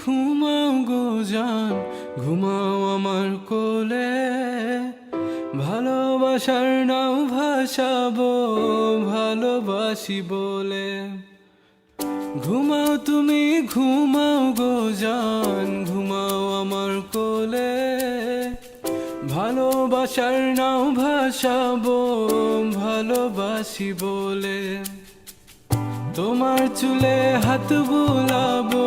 ঘুমাও গো জান, ঘুমাও আমার কোলে। ভালোবাসার নাও ভাসাবো, ভালোবাসি বলে। ঘুমাও তুমি, ঘুমাও গো জান, ঘুমাও আমার কোলে। ভালোবাসার নাও ভাসাবো, ভালোবাসি বলে। তোমার চুলে হাত বুলাবো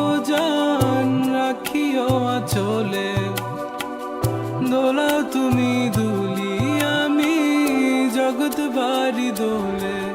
দোলা তুমি দুলি আমি জগৎ বাড়ি দোলে।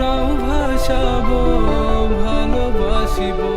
নাও ভাসাবো ভালোবাসিব।